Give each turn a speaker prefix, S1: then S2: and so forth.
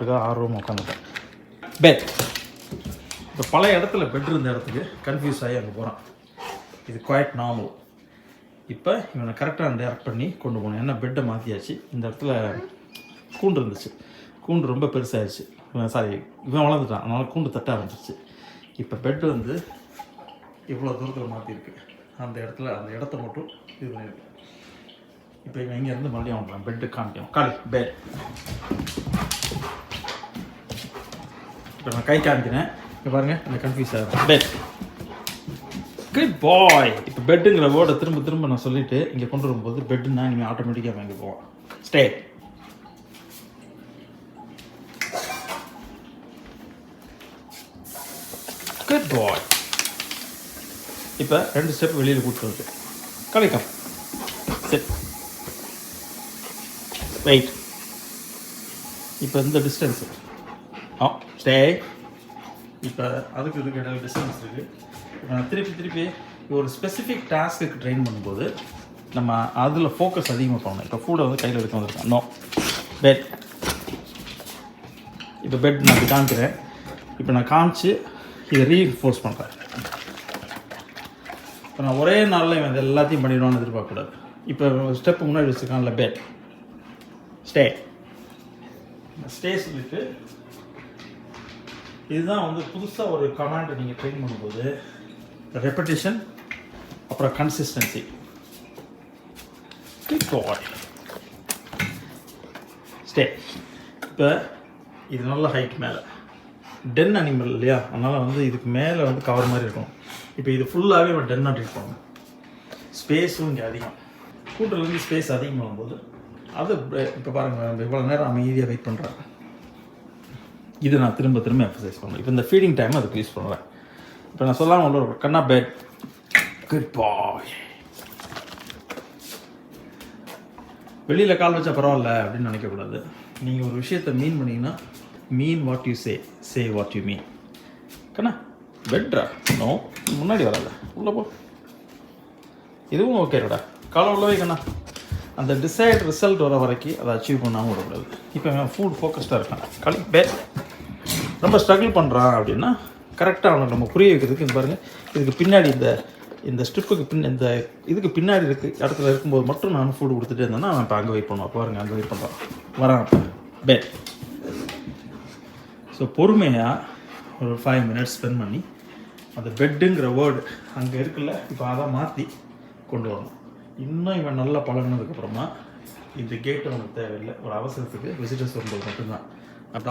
S1: அதுக்காக ஆர்வம் உட்காந்துட்டேன் பெட் இப்போ பல இடத்துல பெட் இருந்த இடத்துக்கு கன்ஃபியூஸ் ஆகி அங்கே போகிறான் இது குவாய்ட் நார்மல் இப்போ இவனை கரெக்டாக டேரக்ட் பண்ணி கொண்டு போகணும் ஏன்னா பெட்டை மாற்றியாச்சு இந்த இடத்துல கூண்டு இருந்துச்சு. கூண்டு ரொம்ப பெருசாகிடுச்சு சாரி இவன் வளர்ந்துட்டான். அதனால் கூண்டு தட்ட ஆரம்பிச்சிருச்சு. இப்போ பெட் வந்து இவ்வளோ தூரத்தில் மாற்றிருக்கு அந்த இடத்துல அந்த இடத்த மட்டும் இது பண்ணியிருக்கு. இப்போ இவன் இங்கேருந்து மறுபடியும் அவன் பெட்டு காமிக்கணும் காலி பெட் இப்போ நான் கை காமிக்கிறேன் இப்போ பாருங்க இந்த கன்ஃபியூஸ் ஆகும் பெட் குட் பாய் இப்போ பெட்டுங்கிற வேர்டை திரும்ப திரும்ப நான் சொல்லிட்டு இங்கே கொண்டு வரும்போது பெட்டுன்னா இனிமேல் ஆட்டோமேட்டிக்காக வாங்கி போவான் ஸ்டே குட் பாய் இப்போ ரெண்டு ஸ்டெப் வெளியில் கூப்பிட்டு வருது. கலைக்கம் செட் வெயிட் இப்போ இந்த டிஸ்டன்ஸு ஆ. ஸ்டே இப்போ அதுக்கு இதுக்கு இடையில டிஸ்டன்ஸ் இருக்குது இப்போ நான் திருப்பி திருப்பி ஒரு ஸ்பெசிஃபிக் டாஸ்க்கு ட்ரெயின் பண்ணும்போது நம்ம அதில் ஃபோக்கஸ் அதிகமாக பண்ணணும். இப்போ ஃபுட்டை வந்து கையில் எடுக்க வந்திருக்கேன். நோ பெட் இப்போ பெட் நான் இப்படி காமிக்கிறேன். இப்போ நான் காமிச்சு இதை ரீஃபோர்ஸ் பண்ணுறேன் இப்போ நான் ஒரே நாளில் இவன் இது எல்லாத்தையும் பண்ணிடுவான்னு எதிர்பார்க்கக்கூடாது. இப்போ ஸ்டெப் முன்னாடி வச்சுருக்கான்ல பெட் ஸ்டே ஸ்டே சொல்லிட்டு இதுதான் வந்து புதுசாக ஒரு கமாண்டை நீங்கள் ட்ரெயின் பண்ணும்போது ரெப்படேஷன் அப்புறம் கன்சிஸ்டன்சி ஸ்டே இப்போ இது நல்ல ஹைட் மேலே. டென் அனிமல் இல்லையா? அதனால் வந்து இதுக்கு மேலே வந்து கவர் மாதிரி இருக்கும் இப்போ இது ஃபுல்லாகவே நம்ம டென்னாக ட்ரீட் பண்ணணும். ஸ்பேஸும் இங்கே அதிகம். கூட்டுலேருந்து ஸ்பேஸ் அதிகமாகும் போது அது இப்போ பாருங்கள் இவ்வளோ நேரம் அமைதியாக வெயிட் பண்ணுறேன் இது நான் திரும்ப திரும்ப எக்ஸசைஸ் பண்ணுவேன் இப்போ இந்த ஃபீடிங் டைம் அதுக்கு யூஸ் பண்ணுறேன் இப்போ நான் சொல்லாமல் உள்ள ஒரு கண்ணா பேட் குட் பாய் வெளியில் கால் வச்சா பரவாயில்ல அப்படின்னு நினைக்கக்கூடாது. நீங்கள் ஒரு விஷயத்தை மீன் பண்ணீங்கன்னா mean what you say say what you mean கண்ணா பெட்ரா நோ முன்னாடி வராத. உள்ளே போ. இதுவும் ஓகேடா காலம் உள்ளவே கண்ணா. அந்த டிசைட் ரிசல்ட் வர வரைக்கும் அதை அச்சீவ் பண்ணாமல் விடக்கூடாது. இப்போ ஃபுட் ஃபோக்கஸ்டாக இருக்கான். களி பே ரொம்ப ஸ்ட்ரகிள் பண்ணுறான் அப்படின்னா கரெக்டாக அவனை நம்ம புரிய வைக்கிறதுக்கு இந்த பாருங்கள் இதுக்கு பின்னாடி இந்த இந்த ஸ்ட்ரிப்புக்கு பின் இந்த இதுக்கு பின்னாடி இருக்கு இடத்துல இருக்கும்போது மட்டும் நான் ஃபுட் கொடுத்துட்டே இருந்தேன்னா அவன் இப்போ அங்கே வெயிட் பண்ணுவான். பாருங்க அங்கே வெயிட் பண்ணுறான் வரான் பே ஸோ பொறுமையாக ஒரு ஃபைவ் மினிட்ஸ் ஸ்பெண்ட் பண்ணி அந்த பெட்டுங்கிற வேர்டு அங்கே இருக்குல்ல இப்போ அதை மாற்றி கொண்டு வரணும். இன்னும் இவன் நல்லா பழகினதுக்கப்புறமா இந்த கேட்டு அவனுக்கு தேவையில்லை. ஒரு அவசரத்துக்கு விசிட்டர்ஸ் வரும்போது மட்டும்தான். அப்படி